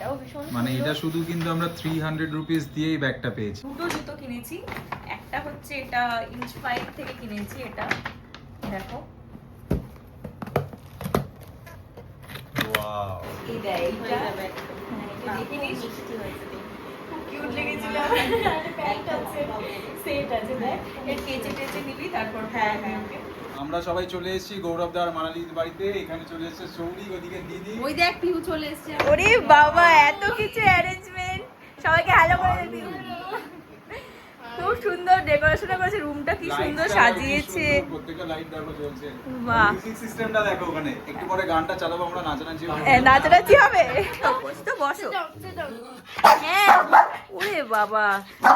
এটাও ভীষণ মানে এটা শুধু কিন্তু আমরা থ্রি হান্ড্রেড রুপিস দিয়েই ব্যাগটা পেয়েছি। দুটো জুতো কিনেছি। একটা হচ্ছে এটা ইঞ্চ ফাইভ থেকে কিনেছি এটা। দেখো। ওয়াও এই এইটা। দেখে নিস। খুব কিউট লেগেছিল। প্যান্ট আছে সেট আছে দেখ। এর কেচে টেচে নিবি তারপর হ্যাঁ হ্যাঁ। আমরা সবাই চলে এসেছি গৌরব দার মানালির বাড়িতে। এখানে চলে এসেছে সৌরি ওদিকে দিদি। ওই দেখ পিউ চলে এসছে ওরে বাবা এত কিছু অ্যারেঞ্জমেন্ট সবাইকে হ্যালো করে দিবি খুব সুন্দর ডেকোরেশন করেছে রুমটা কি সুন্দর সাজিয়েছে। প্রত্যেকটা লাইট দেখো জ্বলছে। বাহ। মিউজিক সিস্টেমটা দেখো ওখানে। একটু পরে গানটা চালাবো আমরা নাচানাচি হবে। এ, নাচানাচি হবে। তো বসো। হ্যাঁ ওরে বাবা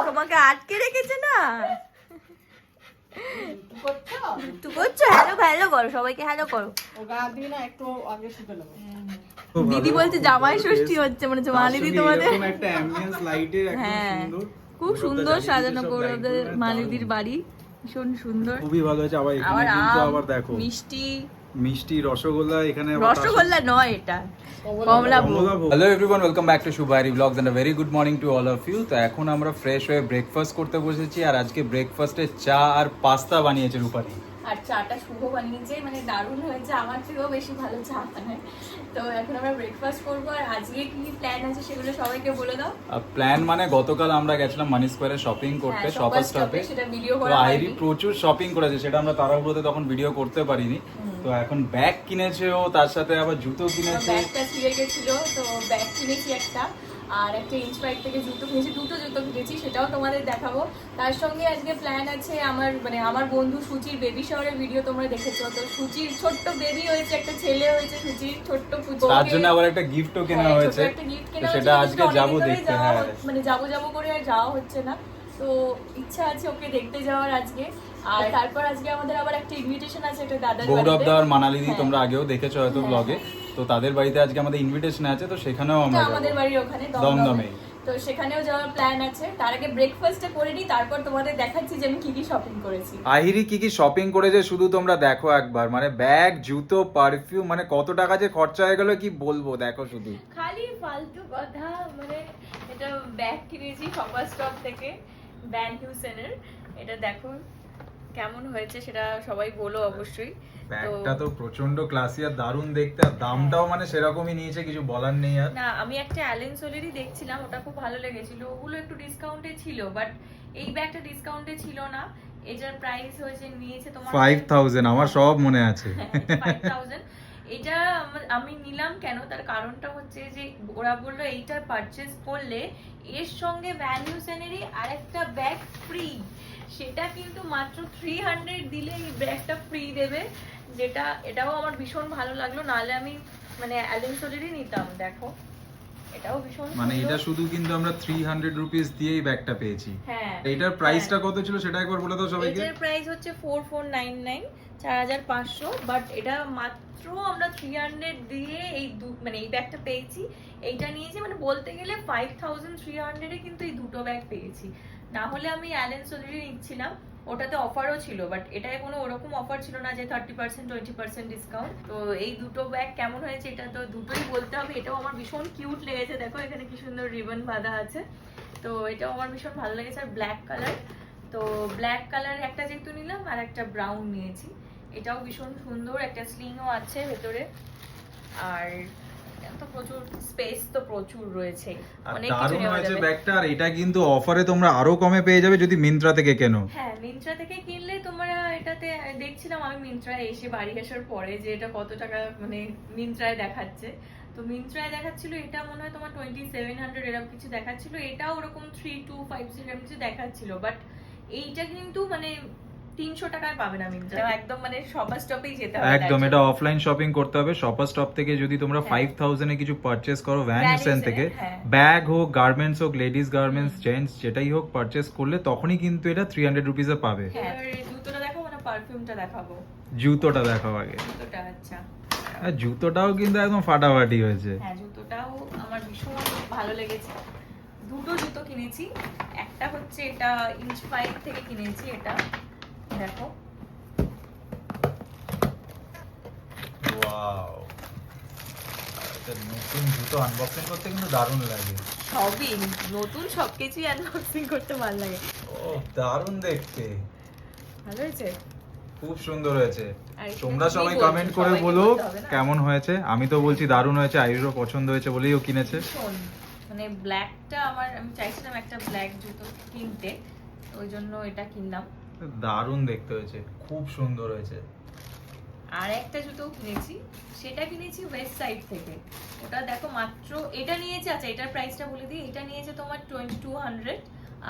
তোমাকে আটকে রেখেছে না? তুই করছ? হ্যালো হ্যালো করো সবাইকে হ্যালো করো। দিদি বলছে জামাই ষষ্ঠী হচ্ছে মনে হচ্ছে মালিদি তোমাদের। এরকম একটা অ্যাম্বিয়েন্স লাইটের একদম হ্যাঁ খুব সুন্দর সাজানো গৌরবদের মালিদির বাড়ি ভীষণ সুন্দর। খুবই ভালো হয়েছে। আবার দেখো। মিষ্টি মিষ্টি রসগোল্লা এখানে রসগোল্লা নয় এটা। Hello everyone welcome back to Shuvari vlogs and very good morning to all of you তো এখন আমরা ফ্রেশ হয়ে ব্রেকফাস্ট করতে বসেছি আর আজকে ব্রেকফাস্টে চা আর পাস্তা বানিয়েছে রূপালি। আর চাটা শুভ বানিয়েছে মানে দারুণ হয়েছে। আমার থেকেও বেশি ভালো চা বানায়। তো এখন আমরা ব্রেকফাস্ট করব আর আজকে কি প্ল্যান আছে সেগুলো সবাইকে বলে দাও। প্ল্যান মানে গতকাল আমরা গেছিলাম মানি স্কোয়ারে শপিং করতে শপার স্টপে সেটা তো করা আইরি প্রচুর শপিং করেছে সেটা আমরা তাড়াহুড়োতে তখন ভিডিও করতে পারিনি। তো এখন ব্যাগ কিনেছে ও তার সাথে আবার জুতো কিনেছে। ব্যাগটা ছিঁড়ে গেছিল তো ব্যাগ কিনেছি একটা। আর একটা বাইক থেকে জুতো কিনেছি দুটো জুতো কিনেছি সেটাও তোমাদের দেখাবো। তার সঙ্গে আজকে প্ল্যান আছে আমার মানে আমার বন্ধু সুচির বেবি শহরের ভিডিও তোমরা দেখেছ। তো সুচির ছোট্ট বেবি হয়েছে একটা ছেলে হয়েছে সুচির ছোট্ট পুচো তার জন্য আবার একটা গিফটও কেনা হ্যাঁ, হয়েছে। একটা তো কেনা সেটা আজকে যাব দেখতে হ্যাঁ। মানে যাব যাব করে আর যাওয়া হচ্ছে না। তো ইচ্ছা আছে ওকে দেখতে যাওয়ার আজকে। আর তারপর আজকে আমাদের আবার একটা ইনভিটেশন আছে একটা দাদার গৌরব বাড়িতে। দার মানালিদি হ্যাঁ। তোমরা আগেও দেখেছ হয়তো ব্লগে তো তাদের বাড়িতে আজকে আমাদের ইনভিটেশন আছে তো সেখানেও আমরা আমাদের। বাড়ির ওখানে দমদমে। দমদমে। তো সেখানেও যাওয়ার প্ল্যান আছে। তার আগে ব্রেকফাস্টটা করে নিই তারপর তোমাদের দেখাচ্ছি যে আমি কি কি শপিং করেছি। আহিরি কি কি শপিং করেছে শুধু তোমরা দেখো একবার। মানে ব্যাগ জুতো পারফিউম মানে কত টাকা যে খরচা হয়ে গেল কি বলব দেখো শুধু। খালি ফালতু কথা মানে এটা ব্যাগ কিনেছি শপার স্টপ থেকে ব্যান হিউসেনের এটা দেখো। কেমন হয়েছে সেটা সবাই বলো অবশ্যই। ব্যাগটা তো প্রচণ্ড ক্লাসি আর দারুণ দেখতে আর দামটাও মানে সেরকমই নিয়েছে কিছু বলার নেই আর। না আমি একটা অ্যালেন সোলেরই দেখছিলাম ওটা খুব ভালো লেগেছিল। ওগুলো একটু ডিসকাউন্টে ছিল বাট এই ব্যাগটা ডিসকাউন্টে ছিল না। এটার প্রাইস হয়েছে নিয়েছে তোমার ফাইভ থাউজেন্ড আমার সব মনে আছে। ফাইভ থাউজেন্ড এটা আমি নিলাম কেন? তার কারণটা হচ্ছে যে ওরা বলল এইটা পারচেস করলে এর সঙ্গে ভ্যানিউসেনেরই আরেকটা ব্যাগ ফ্রি সেটা কিন্তু মাত্র থ্রি হান্ড্রেড দিলে এই ব্যাগটা ফ্রি দেবে যেটা এটাও আমার ভীষণ ভালো লাগল। নাহলে আমি মানে অ্যালেন্সোলেরই নিতাম দেখো। এটাও ভীষণ মানে এটা শুধু কিন্তু আমরা থ্রি হান্ড্রেড রুপিস দিয়েই ব্যাগটা পেয়েছি। হ্যাঁ। এইটার প্রাইসটা কত ছিল সেটা একবার বলে দাও সবাইকে। এটার প্রাইস হচ্ছে ফোর ফোর নাইন নাইন চার হাজার পাঁচশো বাট এটা মাত্র আমরা থ্রি হান্ড্রেড দিয়ে এই মানে এই ব্যাগটা পেয়েছি। এইটা নিয়েছি মানে বলতে গেলে ফাইভ থাউজেন্ড থ্রি হান্ড্রেডে কিন্তু এই দুটো ব্যাগ পেয়েছি। না হলে আমি অ্যালেন সোলেরই নিচ্ছিলাম। ওটাতে অফারও ছিল বাট এটায় কোনো ওরকম অফার ছিল না যে thirty percent twenty percent discount তো এই দুটো ব্যাগ কেমন হয়েছে এটা তো দুটোই বলতে হবে। এটাও আমার ভীষণ কিউট লেগেছে। দেখো এখানে কি সুন্দর রিবন বাঁধা আছে। তো এটাও আমার ভীষণ ভালো লেগেছে। আর ব্ল্যাক কালার তো ব্ল্যাক কালার একটা যেহেতু নিলাম, আর একটা ব্রাউন নিয়েছি। এটাও ভীষণ সুন্দর, একটা স্লিংও আছে ভেতরে। আর তো প্রচুর স্পেস তো প্রচুর রয়েছে। অনেক কিছু নেওয়া যাবে। ব্যাগটা আর এটা কিন্তু অফারে তোমরা আরও কমে পেয়ে যাবে যদি মিন্ত্রা থেকে কেনো। হ্যাঁ মিন্ত্রা থেকে কিনলে তোমরা এটাতে দেখছিলাম আমি মিন্ত্রায় এসে বাড়ি আসার পরে যে এটা কত টাকা মানে মিন্ত্রায় দেখাচ্ছে। তো মিন্ত্রায় দেখাচ্ছিল এটা মনে হয় তোমার টোয়েন্টি সেভেন হান্ড্রেড এরকম কিছু দেখাচ্ছিল। এটাও ওরকম থ্রি টু ফাইভ এরকম কিছু দেখাচ্ছিল। বাট এইটা কিন্তু মানে তিনশো টাকায় পাবে না মিন্ত্রা একদম মানে সবার স্টপেই যেতে হবে একদম এটা অফলাইন শপিং করতে হবে। শপার স্টপ থেকে যদি তোমরা হ্যাঁ। ফাইভ থাউজেন্ডে কিছু পারচেস করো ভ্যান হুসেন থেকে হ্যাঁ। ব্যাগ হোক গার্মেন্টস হোক লেডিস গার্মেন্টস জেন্টস যেটাই হোক পারচেস করলে তখনই কিন্তু এটা থ্রি হান্ড্রেড রুপিসে পাবে। হ্যাঁ জুতোটা দেখাবো না পারফিউমটা দেখাবো? জুতোটা দেখাও আগে। জুতোটা আচ্ছা। জুতোটাও কিন্তু একদম ফাটাফাটি হয়েছে। হ্যাঁ জুতোটাও আমার ভীষণ ভালো লেগেছে। দুটো জুতো কিনেছি একটা হচ্ছে এটা ইঞ্চ ফাইভ থেকে কিনেছি এটা। দেখো। ওয়াও নতুন জুতো আনবক্সিং করতে কিন্তু দারুণ লাগে। সবই নতুন আনবক্সিং করতে ভালো লাগে। ও দারুণ দেখতে। ভালো হয়েছে? খুব সুন্দর হয়েছে। তোমরা সবাই কমেন্ট করে বলো? কেমন হয়েছে? আমি তো বলছি দারুণ হয়েছে আয়ুরও পছন্দ হয়েছে বলেই ও কিনেছে। মানে ব্ল্যাকটা আমার আমি চাইছিলাম একটা ব্ল্যাক জুতো কিনতে ওই জন্য এটা কিনলাম। দারুণ দেখতে হয়েছে খুব সুন্দর হয়েছে। আর একটা জুতো কিনেছি সেটা কিনেছি ওয়েস্ট সাইড থেকে। ওটা দেখো মাত্র এটা নিয়েছে আচ্ছা এটার প্রাইসটা বলে দিই এটা নিয়েছে তোমার টোয়েন্টি টু হান্ড্রেড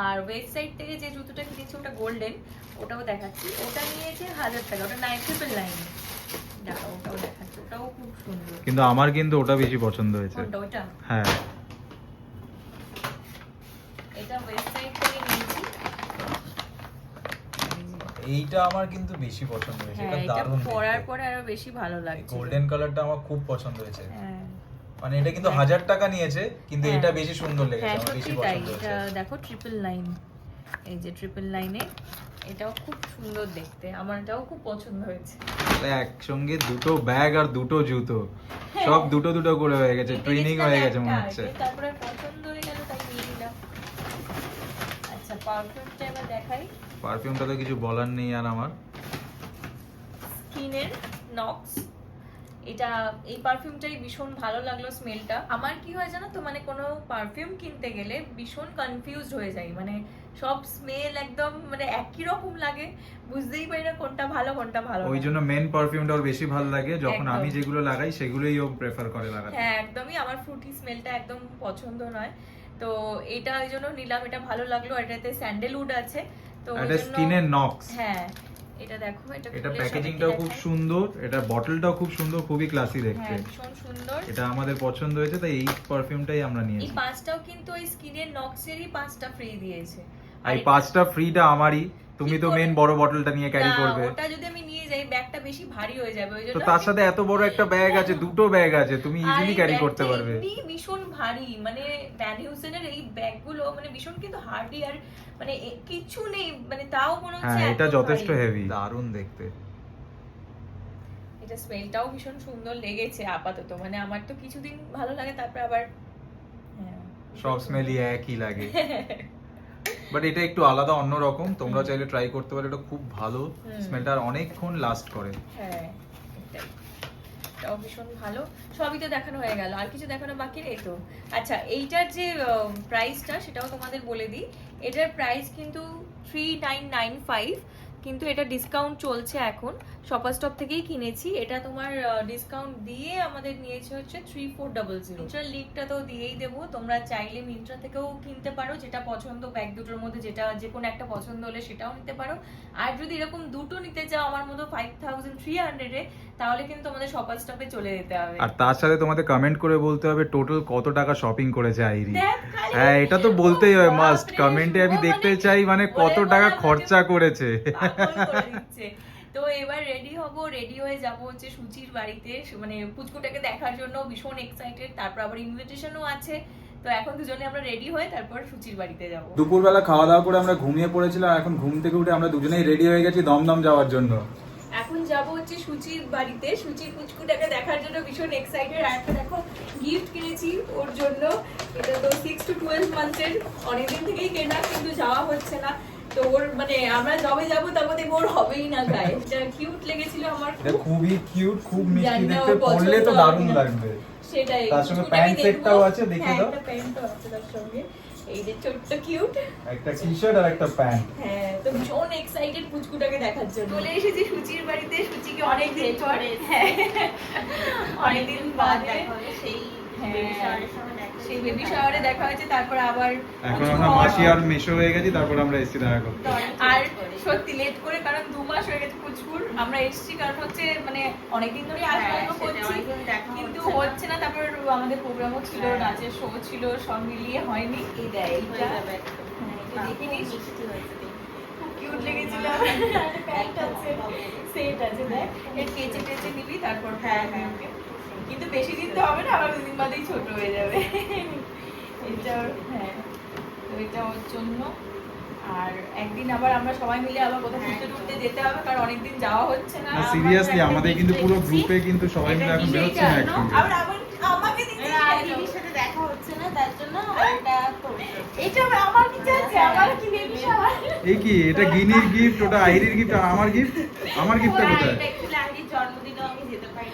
আর ওয়েস্ট সাইড থেকে যে জুতোটা কিনেছি ওটা গোল্ডেন ওটাও দেখাচ্ছি। ওটা নিয়েছে হাজার টাকা ওটা নাইন ট্রিপল নাইন দেখো ওটাও দেখাচ্ছি ওটাও খুব সুন্দর। কিন্তু আমার কিন্তু ওটা বেশি পছন্দ হয়েছে। ওটা? হ্যাঁ এটা ওয়েস্ট সাইড থেকে নিয়েছি এইটা আমার কিন্তু বেশি পছন্দ হয়েছে হ্যাঁ এটা পরার পরে আরও বেশি ভালো লাগছে। গোল্ডেন কালারটা আমার খুব পছন্দ হয়েছে। হ্যাঁ। মানে এটা কিন্তু হাজার টাকা নিয়েছে কিন্তু হ্যাঁ। এটা বেশি সুন্দর লেগেছে আমার বেশি পছন্দ হয়েছে। এটা দেখো ট্রিপল লাইন এই যে ট্রিপল লাইনে এটাও খুব সুন্দর দেখতে আমার এটাও খুব পছন্দ হয়েছে। একসঙ্গে দুটো ব্যাগ আর দুটো জুতো সব দুটো দুটো করে হয়ে গেছে ট্রেনিং হয়ে গেছে মনে হচ্ছে। তারপরে পছন্দ হয়ে গেল তাই নিয়ে নিলাম আচ্ছা পারফিউমটা এবার দেখাই। পারফিউমটা তো কিছু বলার নেই আর আমার। স্কিনের নক্স। এটা এই পারফিউমটাই ভীষণ ভালো লাগল স্মেলটা। আমার কি হয় জানো তো মানে কোনো পারফিউম কিনতে গেলে ভীষণ কনফিউজড হয়ে যাই। মানে সব স্মেল একদম মানে একই রকম লাগে। বুঝতেই পারি না কোনটা ভালো কোনটা ভালো ওই জন্য মেন পারফিউমটা ওর বেশি ভালো লাগে। যখন আমি যেগুলো লাগাই সেগুলোই ও প্রেফার করে লাগাতে। হ্যাঁ একদমই। আমার ফ্রুটি স্মেলটা একদম পছন্দ নয়। তো এটা ওই জন্য নিলাম এটা ভালো লাগল এটাতে স্যান্ডেলউড আছে তো এটা স্কিনের নক্স হ্যাঁ এটা দেখো এটা এটা প্যাকেজিংটাও খুব সুন্দর এটা বটলটাও খুব সুন্দর খুবই ক্লাসি দেখতে। হ্যাঁ ভীষণ সুন্দর। এটা আমাদের পছন্দ হয়েছে তাই এই পারফিউমটাই আমরা এই পাঁচটাও কিন্তু ওই স্কিনের নক্সেরই পাঁচটা ফ্রি দিয়েছে। আর এই পাঁচটা ফ্রিটা আমারই। তুমি তো মেন বড় বটলটা নিয়ে ক্যারি করবে। ওটা যদি আমি নিয়ে যাই ব্যাগটা বেশি ভারী হয়ে যাবে ওই তো তার সাথে এত বড় একটা ব্যাগ আছে দুটো ব্যাগ আছে তুমি ইজিলি ক্যারি করতে পারবে। এমনি ভীষণ ভারী মানে ভ্যান হিউসেনের এই ব্যাগগুলো মানে ভীষণ কিন্তু হার্ডি আর মানে কিছু নেই মানে তাও মনে হচ্ছে হ্যাঁ এটা যথেষ্ট হেভি দারুণ দেখতে। এটা স্মেলটাও ভীষণ সুন্দর লেগেছে আপাতত মানে আমার তো কিছুদিন ভালো লাগে তারপর আবার হ্যাঁ, সব স্মেলই একই লাগে। বাট এটা একটু আলাদা অন্য রকম। তোমরা চাইলে ট্রাই করতে পারো এটা খুব ভালো। স্মেলটা আর অনেকক্ষণ লাস্ট করে। হ্যাঁ এটাও ভীষণ ভালো। সবই তো দেখানো হয়ে গেল। আর কিছু দেখানো বাকি নেই তো? আচ্ছা এইটার যে প্রাইসটা সেটাও তোমাদের বলে দিই। এটার প্রাইস কিন্তু থ্রি নাইন নাইন ফাইভ কিন্তু এটা ডিসকাউন্ট চলছে এখন। শপার স্টপ থেকেই কিনেছি। এটা তোমার ডিসকাউন্ট দিয়ে আমাদের নিয়েছে হচ্ছে থ্রি ফোর ডাবল জিরো মিন্ট্রার লিঙ্কটা তো দিয়েই দেবো। তোমরা চাইলে মিন্ট্রা থেকেও কিনতে পারো। যেটা পছন্দ ব্যাগ দুটোর মধ্যে যেটা যে কোনো একটা পছন্দ হলে সেটাও নিতে পারো। আর যদি এরকম দুটো নিতে চাও আমার মতো ফাইভ থাউজেন্ড থ্রি হান্ড্রেডে তাহলে কিন্তু আমাদের শপার স্টপে চলে যেতে হবে। আর তার সাথে তোমাদের কমেন্ট করে বলতে হবে টোটাল কত টাকা শপিং করেছে আইরি? হ্যাঁ এটা তো বলতেই হয় মাস্ট কমেন্টে আমি দেখতে মানে চাই মানে কত টাকা খরচা করেছে। তো এবার রেডি হব রেডি হয়ে যাব হচ্ছে সুচির বাড়িতে। মানে পুচকুটাকে দেখার জন্য ভীষণ এক্সাইটেড তারপর আবার ইনভিটেশনও আছে। তো এখন দুজনে আমরা রেডি হয়ে তারপর সুচির বাড়িতে যাব। দুপুরবেলা খাওয়া দাওয়া করে আমরা ঘুমিয়ে পড়েছিলাম এখন ঘুম থেকে উঠে আমরা দুজনেই রেডি হয়ে গেছি দমদম যাওয়ার জন্য। এখন যাব হচ্ছে সুচির বাড়িতে। সুচির পুচকুটাকে দেখার জন্য ভীষণ এক্সাইটেড আর একটা দেখো গিফট কিনেছি ওর জন্য। এটা তো সিক্স টু টুয়েলভ মান্থের অনেকদিন থেকেই কেনা কিন্তু যাওয়া হচ্ছে না। তো ওর মানে আমরা যবে যাব তবে দেখব ওর হবেই না গায়ে এটা কিউট লেগেছিল আমার এটা খুব খুবই কিউট খুব মিষ্টি দেখতে পরলে তো দারুণ। লাগবে। সেটাই তার সঙ্গে প্যান্ট সেটটাও আছে, দেখিয়ে হ্যাঁ, দাও। একটা প্যান্টও আছে তার সঙ্গে। এই যে ছোট্ট কিউট একটা টি শার্ট আর একটা প্যান্ট হ্যাঁ তো ভীষণ এক্সাইটেড পুচকুটাকে দেখার জন্য। চলে এসেছি সুচির বাড়িতে সুচিকে অনেকদিন পর হ্যাঁ অনেকদিন বাদে। সেই হ্যাঁ। সেই বেবি শাওয়ারে দেখা হয়েছে তারপর আবার এখন আমরা মাসি আর মেশো হয়ে গেছি তারপর আমরা এসেছি দেখা করতে আর সত্যি লেট করে কারণ দু মাস হয়ে গেছে পুচকুর আমরা এসেছি কারণ হচ্ছে মানে অনেকদিন ধরে হ্যাঁ, আসব করছি কিন্তু হচ্ছে না। তারপর আমাদের প্রোগ্রামও ছিল হ্যাঁ। নাচের শো ছিল সব মিলিয়ে হয়নি এই দেয় এইটা হ্যাঁ, দেখে নিস। মিষ্টি হয়েছে দেখতে। খুব কিউট লেগেছিল প্যান্ট আছে সেট আছে দেখ এর কেচে টেচে নিবি তারপর হ্যাঁ, হ্যাঁ। কিন্তু বেশি দিন তো হবে না আবার দুদিন বাদেই ছোট হয়ে যাবে। এটা হ্যাঁ এটা ওর জন্য। আর একদিন আবার আমরা সবাই মিলে আবার কোথাও ঘুরতে হ্যাঁ। টুরতে যেতে হবে কারণ অনেকদিন যাওয়া হচ্ছে না। সিরিয়াসলি আমাদের কিন্তু পুরো গ্রুপে কিন্তু সবাই মিলে এখন বের হচ্ছে না আবার আমাকে সাথে দেখা হচ্ছে না তার জন্য হ্যাঁ। এটা এটা আমার আমার কি হ্যাঁ, এই কি এটা গিনির গিফট ওটা আইরির গিফট আমার গিফট আমার গিফটটা কোথায়? এটা জন্মদিনে আমি যেতে পারি।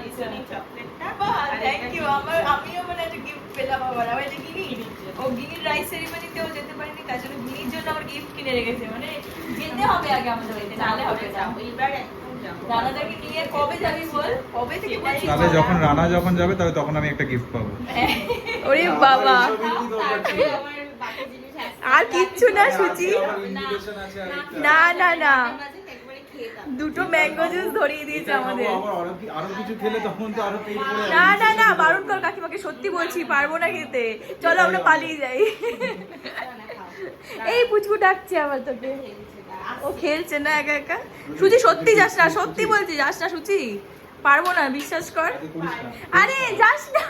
চকলেটটা. আমার আমিও মানে একটা gift পেলাম আবার। আমার এটা গিনি। ও গিনির rice ceremony যেতে পারিনি, তার জন্য গিনির জন্য আমার gift কিনে রেখেছে। মানে যেতে হবে আগে আমাদের বাড়িতে, নাহলে হবে না। এইবার রানাদাকে নিয়ে কবে যাবি বল? কবে থেকে বলছিস? তাহলে যখন রানা যখন যাবে তাহলে তখন আমি একটা গিফট পাবো ওরে বাবা। আর কিচ্ছু না সুচি না না না মাঝে একবারে খেয়ে দাও। দুটো ম্যাঙ্গো জুস ধরিয়ে দিয়েছে আমাদের। আরও কিছু খেলে তখন তো আরও না না না বারণ কর কাকিমাকে সত্যি বলছি পারব না খেতে। চলো আমরা পালিয়ে যাই। এই পুচকু ডাকছে আবার তোকে। ও খেলছে না একা একা? সুচি সত্যি যাস না সত্যি বলছি যাস না সুচি। পারব না বিশ্বাস কর। আরে যাস না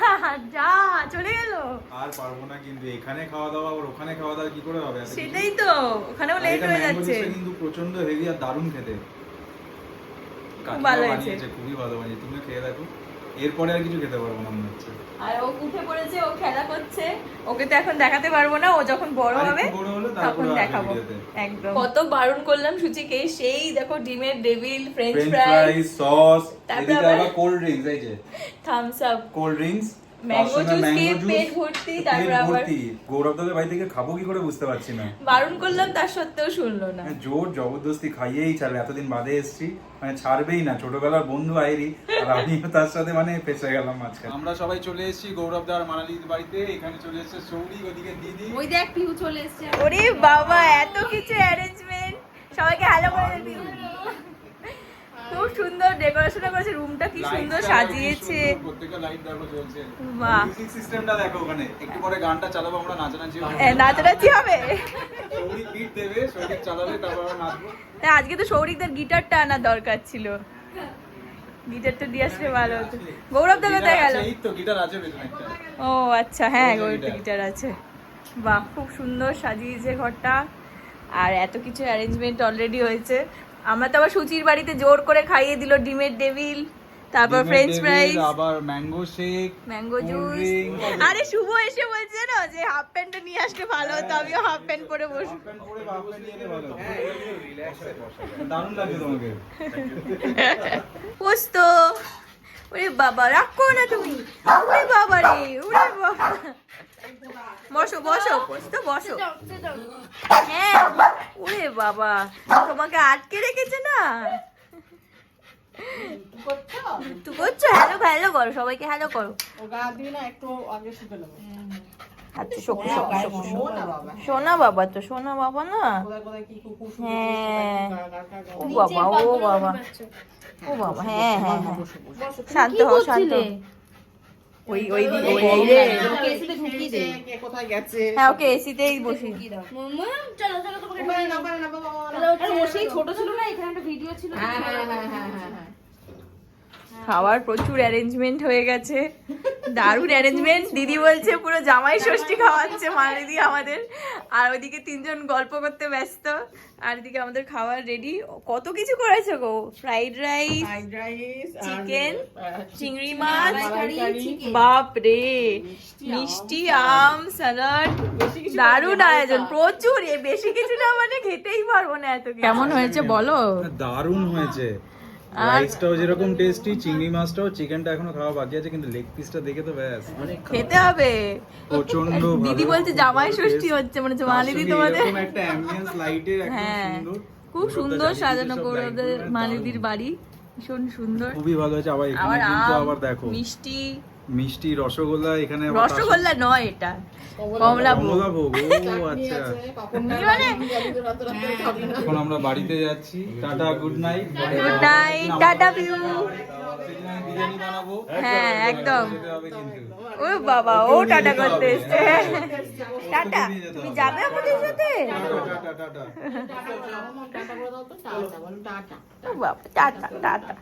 যা চলে গেল আর পারব না কিন্তু এখানে খাওয়া দাওয়া আর ওখানে খাওয়া দাওয়া কি করে হবে? সেটাই তো ওখানেও লেট হয়ে যাচ্ছে। কিন্তু প্রচণ্ড হেভি আর দারুণ খেতে। খুব ভালো হয়েছে। খুবই ভালো বানিয়েছে। তুমি খেয়ে দেখো। এরপরে আর কিছু খেতে পারব না মনে হচ্ছে। আর ও উঠে পড়েছে ও খেলা করছে। ওকে তো এখন দেখাতে পারব না ও যখন বড় হবে একটু বড় হলে তারপরে তখন দেখাবো। একদম। কত বারণ করলাম সুচিকে। সেই দেখো ডিমের ডেভিল ফ্রেঞ্চ ফ্রাই সস তারপর আবার কোল্ড ড্রিঙ্কস এই যে। Thums Up cold drinks mango juice খেয়ে পেট ভর্তি তারপর আবার গৌরব দাদের বাড়ি থেকে খাব কি করে বুঝতে পারছি না। বারণ করলাম তার সত্ত্বেও শুনলো না। জোর জবরদস্তি খাইয়েই ছাড়বে এতদিন বাদে এসছি মানে ছাড়বেই না ছোটবেলার বন্ধু আইরি আর আমিও তার সাথে মানে ফেসে গেলাম মাঝখানে। আমরা সবাই চলে এসেছি গৌরব দার মানালির বাড়িতে এখানে চলে এসেছে সৌরি ওদিকে দিদি। ওই দেখ পিউ চলে এসছে। ওরে বাবা এত কিছু অ্যারেঞ্জমেন্ট সবাইকে হ্যালো করে দিও খুব সুন্দর ডেকোরেশন করেছে রুমটা কি সুন্দর সাজিয়েছে। প্রত্যেকটা লাইট দেখো জ্বলছে। বাহ। মিউজিক সিস্টেমটা দেখো ওখানে। একটু পরে গানটা চালাবো আমরা নাচানাচি হবে। নাচানাচি হবে। সৌরি বিট দেবে সৌরি চালাবে তারপর আমরা নাচবো। না আজকে তো সৌরিকদের গিটারটা আনার দরকার ছিল। গিটারটা দিয়ে আসলে ভালো হতো। গৌরব দা কোথায় গেল? এই তো গিটার আছে পেছনে একটা ও আচ্ছা হ্যাঁ গৌরব গিটার। গিটার আছে। বাহ খুব সুন্দর সাজিয়েছে ঘরটা। আর এত কিছু অ্যারেঞ্জমেন্ট অলরেডি হয়েছে। আমরা তো আবার সুচির বাড়িতে জোর করে খাইয়ে দিল ডিমের ডেভিল তারপর ফ্রেঞ্চ ফ্রাইজ আবার ম্যাঙ্গো শেক ম্যাঙ্গো জুস। আরে শুভ এসে বলছে না যে হাফ প্যান্টটা নিয়ে আসলে ভালো হতো আমিও হাফ প্যান্ট পরে বসবো। দারুণ লাগছে তোমাকে। পোস্ত। ওরে বাবা করো না তুমি। ওরে বাবা রে ওরে বাবা। বসো বসো পোস্ত বসো। হ্যাঁ ওরে বাবা তোমাকে আটকে রেখেছে না? তুই করছ? হ্যালো হ্যালো করো সবাইকে হ্যালো করো। আচ্ছা। সোনা বাবা তো সোনা বাবা না? হ্যাঁ। ও বাবা ও বাবা। ও বাবা হ্যাঁ হ্যাঁ হ্যাঁ। শান্ত হও শান্ত। ওই ওই দিকে ওই রে কে কোথায় গেছে? হ্যাঁ ওকে এসিতেই বসি। ওখানে না, না না, বাবা, বাবা, না। ছোট ছিল না এখানে একটা ভিডিও ছিল। হ্যাঁ, হ্যাঁ, হ্যাঁ, হ্যাঁ, হ্যাঁ, হ্যাঁ। খাওয়ার প্রচুর অ্যারেঞ্জমেন্ট হয়ে গেছে। দারুণ অ্যারেঞ্জমেন্ট দিদি বলছে পুরো জামাই ষষ্ঠী খাওয়াচ্ছে মা দিদি আমাদের। আর ওইদিকে তিনজন গল্প করতে ব্যস্ত। আর এদিকে আমাদের খাবার রেডি কত কিছু করেছে গো? ফ্রাইড রাইস আহ, চিংড়ি মাছ। বাপ রে মিষ্টি আম। স্যালাড দারুণ আয়োজন। প্রচুর। বেশি কিছু না মানে খেতেই পারব না এত কেমন হয়েছে বলো? দারুণ হয়েছে। রাইসটাও যেরকম টেস্টি চিংড়ি মাছটাও চিকেনটা এখনও খাওয়া বাকি আছে কিন্তু লেগ পিসটা দেখে তো ব্যাস। খেতে হবে। প্রচণ্ড দিদি বলছে জামাই ষষ্ঠী হচ্ছে মানে মালিদি তোমাদের এরকম একটা অ্যাম্বিয়েন্স লাইটের একদম হ্যাঁ। সুন্দর। খুব সুন্দর সাজানো করে গৌরবদের মালিদির বাড়ি। ভীষণ সুন্দর। খুবই ভালো হয়েছে। আবার এখানে কিন্তু আবার দেখো। মিষ্টি মিষ্টি রসগোল্লা এখানে রসগোল্লা নয় এটা। কমলা কমলা সাথে- ভোগ কমলা ভোগ ও আচ্ছা মানে? এখন আমরা বাড়িতে যাচ্ছি। Tata good night. Good night. Tata view. হ্যাঁ একদম। ও বাবা ও টাটা করতে। এসছে। টাটা। তুমি যাবে আমাদের সাথে? Tata tata tata. Tata tata.